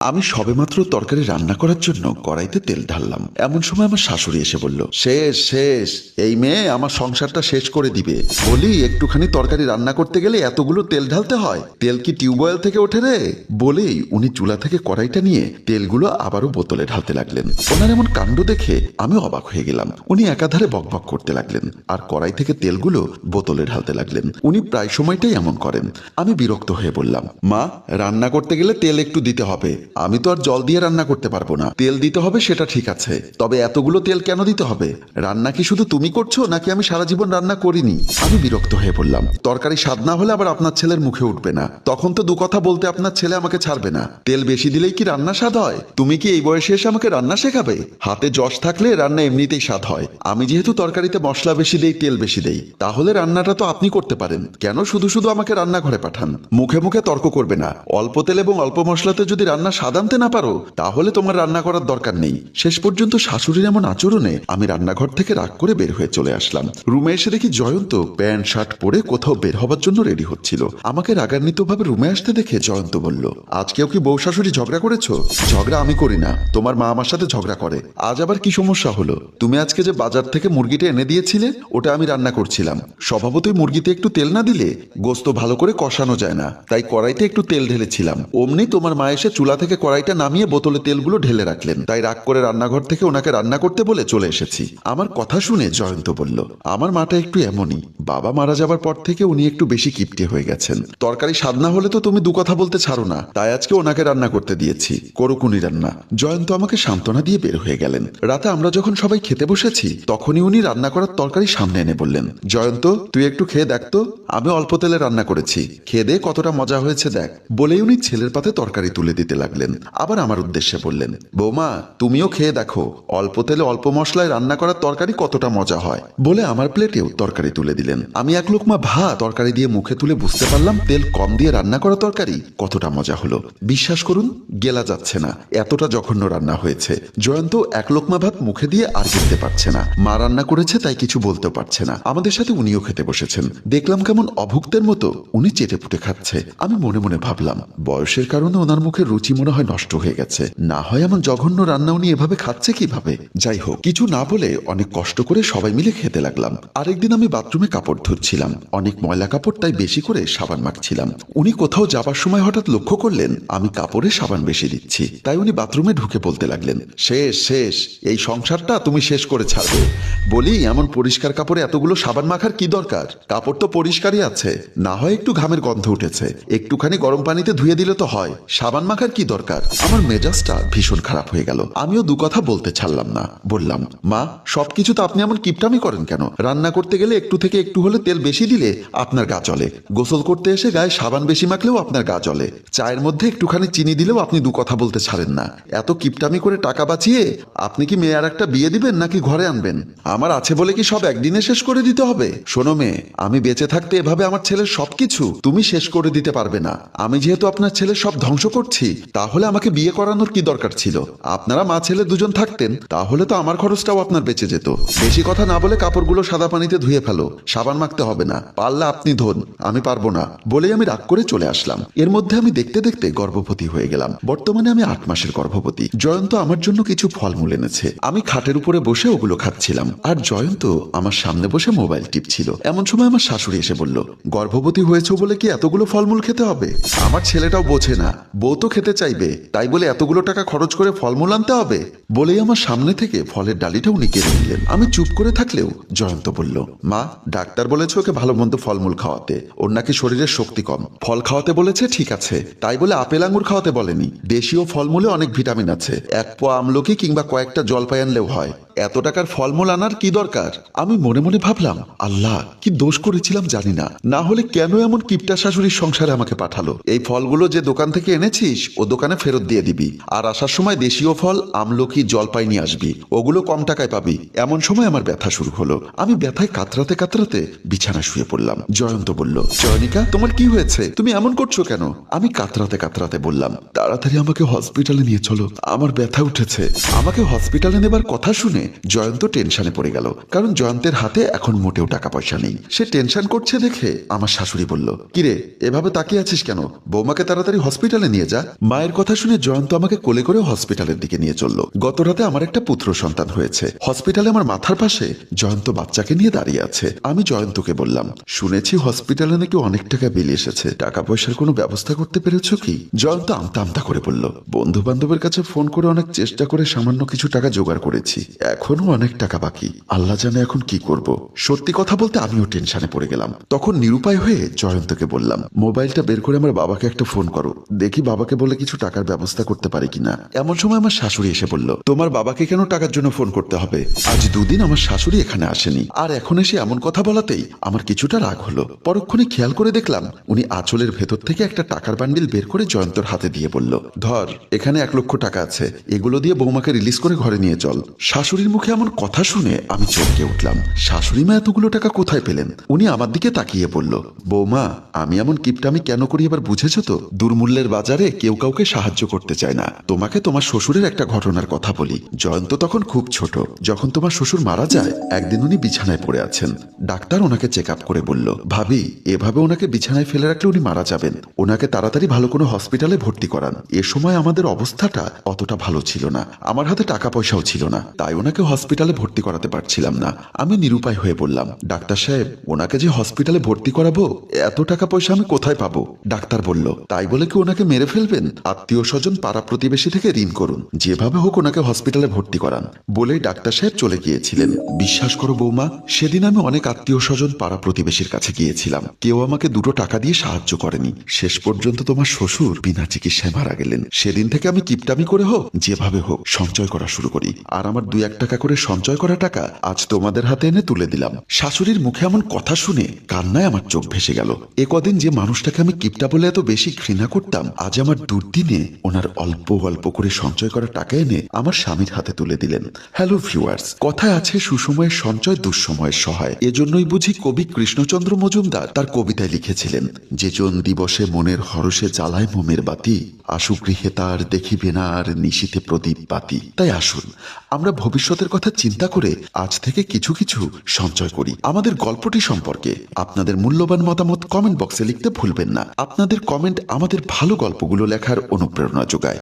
আমি সবেমাত্র তরকারি রান্না করার জন্য কড়াইতে তেল ঢাললাম। এমন সময় আমার শাশুড়ি এসে বলল, শেষ শেষ, এই মেয়ে আমার সংসারটা শেষ করে দিবে। বলি, একটুখানি তরকারি রান্না করতে গেলে এতগুলো তেল ঢালতে হয়? তেল কি টিউবওয়েল থেকে ওঠে রে? বলেই উনি চুলা থেকে কড়াইটা নিয়ে তেলগুলো আবারও বোতলে ঢালতে লাগলেন। ওনার এমন কাণ্ড দেখে আমি অবাক হয়ে গেলাম। উনি একাধারে বকবক করতে লাগলেন আর কড়াই থেকে তেলগুলো বোতলে ঢালতে লাগলেন। উনি প্রায় সময়টাই এমন করেন। আমি বিরক্ত হয়ে বললাম, মা, রান্না করতে গেলে তেল একটু দিতে হবে। আমি তো আর জল দিয়ে রান্না করতে পারব না। তেল দিতে হবে, সেটা ঠিক আছে। তবে এতগুলো তেল কেন দিতে হবে? রান্না কি শুধু তুমি করছ, নাকি আমি সারা জীবন রান্না করিনি? আমি বিরক্ত হয়ে বললাম তরকারি স্বাদ না হলে আবার আপনার ছেলের মুখে উঠবে না। তখন তো দু কথা বলতে আপনার ছেলে আমাকে ছাড়বে না। তেল বেশি দিলেই কি রান্না স্বাদ হয়? তুমি কি এই বয়সে এসে আমাকে রান্না শেখাবে? হাতে যশ থাকলে রান্না এমনিতেই স্বাদ হয়। আমি যেহেতু তরকারিতে মশলা বেশি দেই, তেল বেশি দেই, তাহলে রান্নাটা তো আপনি করতে পারেন। কেন শুধু শুধু আমাকে রান্নাঘরে পাঠান? মুখে মুখে তর্ক করবে না। অল্প তেল এবং অল্প মশলাতে যদি রান্না স্বাদ আনতে না পারো, তাহলে তোমার রান্না করার দরকার নেই। শেষ পর্যন্ত শাশুড়ির এমন আচরণে আমি রান্নাঘর থেকে রাগ করে বের হয়ে চলে আসলাম। রুমে এসে দেখি জয়ন্ত প্যান্ট, শার্ট পরে কোথাও বের হবার জন্য রেডি হচ্ছিল। আমাকে রাগান্বিত ভাবে রুমে আসতে দেখে জয়ন্ত বলল আজকেও কি বউ শাশুড়ি ঝগড়া করেছ? ঝগড়া আমি করি না। তোমার মা আমার সাথে ঝগড়া করে। আজ আবার কি সমস্যা হলো? তুমি আজকে যে বাজার থেকে মুরগিটা এনে দিয়েছিলে, ওটা আমি রান্না করছিলাম। স্বভাবতই মুরগিতে একটু তেল না দিলে গোস্ত ভালো করে কষানো যায় না। তাই কড়াইতে একটু তেল ঢেলেছিলাম। অমনি তোমার মা এসে চুলা থেকে কড়াইটা নামিয়ে বোতলে তেলগুলো ঢেলে রাখলেন। তাই রাগ করে রান্নাঘর থেকে ওনাকে রান্না করতে বলে চলে এসেছি। আমার কথা শুনে জয়ন্ত বলল, আমার মাটা একটু এমনই। বাবা মারা যাবার পর থেকে উনি একটু বেশি কিপটে হয়ে গেছেন। তরকারি স্বাদ না হলে তো তুমি দু কথা বলতে ছাড়ো না। তাই আজকে ওনাকে রান্না করতে দিয়েছি। করুকুনি রান্না। জয়ন্ত আমাকে সান্ত্বনা দিয়ে বের হয়ে গেলেন। রাতে আমরা যখন সবাই খেতে বসেছি, তখনই উনি রান্না করার তরকারি সামনে এনে বললেন, জয়ন্ত, তুই একটু খেয়ে দেখ তো। আমি অল্প তেলে রান্না করেছি। খেয়ে দে কতটা মজা হয়েছে দেখ। বলেই উনি ছেলের পাতে তরকারি তুলে দিতে লাগলেন। আবার আমার উদ্দেশ্যে বললেন, বৌমা, তুমিও খেয়ে দেখো, অল্প তেলে অল্প মশলায় রান্না করার তরকারি কতটা মজা হয়? বলে আমার প্লেটেও তরকারি তুলে দিলেন। আমি এক লোকমা ভা তরকারি দিয়ে মুখে তুলে বুঝতে পারলাম, তেল কম দিয়ে রান্না করা তরকারি কতটা মজা হলো। বিশ্বাস করুন, গেলা যাচ্ছে না, এতটা জঘন্য রান্না হয়েছে। জয়ন্ত এক লোকমা ভাত মুখে দিয়ে আর গিলতে পারছে না। মা রান্না করেছে, তাই কিছু বলতে পারছে না। আমাদের সাথে উনিও খেতে বসেছেন। দেখলাম কেমন অভুক্তের মতো উনি চেটে পুটে খাচ্ছে। আমি মনে মনে ভাবলাম, বয়সের কারণে ওনার মুখে রুচি মনে হয় নষ্ট হয়ে গেছে। না হয় এমন জঘন্য রান্না উনি এভাবে খাচ্ছে কীভাবে? যাই হোক, কিছু না বলে অনেক কষ্ট করে সবাই মিলে খেতে লাগলাম। আরেকদিন আমি বাথরুমে কাপড় ধুচ্ছিলাম। অনেক ময়লা কাপড় তাই বেশি করে সাবান মাখছিলাম। উনি কোথাও যাবার সময় হঠাৎ লক্ষ্য করলেন, আমি কাপড়ে সাবান বেশি দিচ্ছি। তাই উনি বাথরুমে ঢুকে বলতে লাগলেন, শেষ শেষ, এই সংসারটা তুমি শেষ করে ছাড়বে। বলি, এমন পরিষ্কার কাপড়ে এতগুলো সাবান মাখার কি দরকার? কাপড় তো পরিষ্কারই আছে। না হয় একটু ঘামের গন্ধ উঠেছে। একটুখানি গরম পানিতে ধুয়ে দিলে তো হয়। সাবান মাখার কি দরকার? আমার মেজাজটা ভীষণ খারাপ হয়ে গেল। আমিও দু কথা বলতে ছাড়লাম না। বললাম, মা, সবকিছু তো আপনি এমন কিপটামি করেন কেন? রান্না করতে গেলে একটু থেকে একটু হলে তেল বেশি দিলে আপনার গা চলে গোসল করতে এসে গায়ে সাবান বেশি মাখলেও আপনার গা চলে চায়ের মধ্যে একটুখানি চিনি দিলেও আপনি দু কথা বলতে ছাড়েন না। এত কিপটামি করে টাকা বাঁচিয়ে আপনি কি মেয়ে আর একটা বিয়ে দিবেন নাকি ঘরে আনবেন? আমার আছে বলে কি সব একদিনে শেষ করে দিতে হবে? শোনো মেয়ে, আমি বেঁচে থাকতে এভাবে আমার ছেলের সবকিছু তুমি শেষ করে দিতে পারবে না। আমি যেহেতু আপনার ছেলে সব ধ্বংস করছি তাহলে আমাকে বিয়ে করানোর কি দরকার ছিল? আপনারা মা ছেলে দুজন থাকতেন, তাহলে তো আমার খরচটাও আপনার বেঁচে যেত। বেশি কথা না বলে কাপড়গুলো সাদা পানিতে ধুয়ে ফেলো। সাবান মাখতে হবে না। পারলে আপনি ধন, আমি পারব না। বলেই আমি রাগ করে চলে আসলাম। এর মধ্যে আমি দেখতে দেখতে গর্ভবতী হয়ে গেলাম। বর্তমানে আমি আট মাসের গর্ভবতী। জয়ন্ত আমার জন্য কিছু ফলমূল এনেছে। আমি খাটের উপরে বসে ওগুলো খাচ্ছিলাম। আর জয়ন্ত আমার সামনে বসে মোবাইল টিপছিল। এমন সময় আমার শাশুড়ি এসে বলল, গর্ভবতী হয়েছে বলে কি এতগুলো ফলমূল খেতে হবে? আমার ছেলেটাও বোঝে না। বউ তো খেতে চাইবে। তাই বলে এতগুলো টাকা খরচ করে ফলমূল আনতে হবে? বলেই আমার সামনে থেকে ফলের ডালিটা উনি নিলেন। আমি চুপ করে থাকলেও জয়ন্ত বলল, মা, ডাক্তার বলেছে ওকে ভালো মন্দ ফলমূল খাওয়াতে। ওর নাকি শরীরের শক্তি কম। ফল খাওয়াতে বলেছে, ঠিক আছে। তাই বলে আপেল আঙুর খাওয়াতে বলেনি। দেশীয় ফলমূলে অনেক ভিটামিন আছে। এক পোয়া আমলকি কিংবা কয়েকটা জলপাই আনলেও হয়। এত টাকার ফলমূল আনার কি দরকার? আমি মনে মনে ভাবলাম, আল্লাহ, কি দোষ করেছিলাম জানি না। না হলে কেন এমন কিপটা শাশুড়ির সংসারে আমাকে পাঠালো? এই ফলগুলো যে দোকান থেকে এনেছিস, ও দোকানে ফেরত দিয়ে দিবি। আর আসার সময় দেশীয় ফল, আমলকি, জলপাই নিয়ে আসবি। ওগুলো কম টাকায় পাবি। এমন সময় আমার ব্যথা শুরু হলো। আমি ব্যথায় কাতরাতে কাতরাতে বিছানা শুয়ে পড়লাম। জয়ন্ত বলল, জয়নিকা, তোমার কি হয়েছে? তুমি এমন করছ কেন? আমি কাতরাতে কাতরাতে বললাম, তাড়াতাড়ি আমাকে হসপিটালে নিয়ে চলো। আমার ব্যথা উঠেছে। আমাকে হসপিটালে নেবার কথা শুনে জয়ন্ত টেনশনে পড়ে গেল। কারণ জয়ন্তের হাতে এখন মোটেও টাকা পয়সা নেই। সে টেনশন করছে দেখে আমার শাশুড়ি বলল, কিরে, এভাবে তাকিয়ে আছিস কেন? বৌমাকে তাড়াতাড়ি হসপিটালে নিয়ে যা। মায়ের কথা শুনে জয়ন্ত আমাকে কোলে করে হসপিটালের দিকে নিয়ে চলল। গত রাতে আমার একটা পুত্র সন্তান হয়েছে। হসপিটালে আমার মাথার পাশে জয়ন্ত বাচ্চাকে নিয়ে দাঁড়িয়ে আছে। আমি জয়ন্তকে বললাম, শুনেছি হসপিটালে নাকি অনেক টাকা বিল এসেছে। টাকা পয়সার কোনো ব্যবস্থা করতে পেরেছ কি? জয়ন্ত আমতা আমতা করে বলল বন্ধু বান্ধবের কাছে ফোন করে অনেক চেষ্টা করে সামান্য কিছু টাকা জোগাড় করেছি। এখনও অনেক টাকা বাকি। আল্লাহ জানে এখন কি করব। সত্যি কথা বলতে আমিও টেনশনে পড়ে গেলাম। তখন নিরুপায় হয়ে জয়ন্তকে বললাম, মোবাইলটা বের করে আমার বাবাকে একটা ফোন করো। দেখি বাবাকে বলে কিছু টাকার ব্যবস্থা করতে পারি কিনা। এমন সময় আমার শাশুড়ি এসে বলল, তোমার বাবাকে কেন টাকার জন্য ফোন করতে হবে? আজ দুদিন আমার শাশুড়ি এখানে আসেনি। আর এখন এসে এমন কথা বলাতেই আমার কিছুটা রাগ হলো। পরক্ষণে খেয়াল করে দেখলাম, উনি আঁচলের ভেতর থেকে একটা টাকার বান্ডিল বের করে জয়ন্তর হাতে দিয়ে বলল, ধর, এখানে এক লক্ষ টাকা আছে। এগুলো দিয়ে বৌমাকে রিলিজ করে ঘরে নিয়ে চল। শাশুড়ির মুখে এমন কথা শুনে আমি চমকে উঠলাম। শাশুড়ি মা এতগুলো টাকা কোথায় পেলেন? উনি আমার দিকে তাকিয়ে বলল, বৌমা, আমি এমন কিপটামি কেন করি এবার বুঝেছ তো? দুর্মূল্যের বাজারে কেউ কাউকে সাহায্য করতে চায় না। তোমাকে তোমার শ্বশুরের একটা ঘটনার কথা বলি। জয়ন্ত তখন খুব ছোট। যখন তোমার শ্বশুর মারা যায়, একদিন উনি বিছানায় পড়ে আছেন। ডাক্তার ওনাকে চেক আপ করে বলল, ভাবি, এভাবে ওনাকে বিছানায় ফেলে রাখলে উনি মারা যাবেন। ওনাকে তাড়াতাড়ি ভালো কোনো হসপিটালে ভর্তি করান। এ সময় আমাদের অবস্থাটা অতটা ভালো ছিল না। আমার হাতে টাকা পয়সাও ছিল না। তাই ওনাকে হসপিটালে ভর্তি করাতে পারছিলাম না। আমি নিরুপায় হয়ে বললাম, ডাক্তার সাহেব, ওনাকে যে হসপিটালে ভর্তি করাবো, এত টাকা পয়সা আমি কোথায় পাবো? ডাক্তার বলল, তাই বলে কি ওনাকে মেরে ফেলবেন? আত্মীয় স্বজন পাড়া প্রতিবেশী থেকে ঋণ করুন। যেভাবে হোক ওনাকে হসপিটালে ভর্তি করান। বলেই ডাক্তার সাহেব চলে গিয়েছিলেন। বিশ্বাস করো বৌমা, সেদিন আমি অনেক আত্মীয় স্বজন পাড়া প্রতিবেশীর কাছে গিয়েছিলাম। কেউ আমাকে দুটো টাকা দিয়ে সাহায্য করেনি। শেষ পর্যন্ত তোমার শ্বশুর বিনা চিকিৎসায় মারা গেলেন। সেদিন থেকে আমি কিপটামি করে হোক, যেভাবে হোক সঞ্চয় করা শুরু করি। আর আমার দুই এক টাকা করে সঞ্চয় করা টাকা আজ তোমাদের হাতে এনে তুলে দিলাম। শাশুড়ির মুখে এমন কথা শুনে কান্নায় আমার চোখ ভেসে গেল। এ কদিন যে মানুষটাকে আমি কিপটা বলে এত বেশি ঘৃণা করতাম, আজ আমার দুর্দিনে ওনার অল্প অল্প করে সঞ্চয় করা টাকা এনে আমার স্বামীর হাতে তুলে দিলেন। হ্যালো ভিউয়ার্স, কথায় আছে সুসময়ের সঞ্চয় দুঃসময়ের সহায়। এজন্যই বুঝি কবি কৃষ্ণচন্দ্র মজুমদার তার কবিতায় লিখেছিলেন, যে জন দিবসে মনের হরষে জ্বালায় মোমের বাতি, আশু গৃহে তার দেখিবে না আর নিশীতে প্রদীপ বাতি তাই আসুন, আমরা ভবিষ্যতের কথা চিন্তা করে আজ থেকে কিছু কিছু সঞ্চয় করি। আমাদের গল্পটি সম্পর্কে আপনাদের মূল্যবান মতামত কমেন্ট বক্সে লিখতে ভুলবেন না। আপনাদের কমেন্ট আমাদের ভালো গল্পগুলো লেখার অনুপ্রেরণা যোগায়।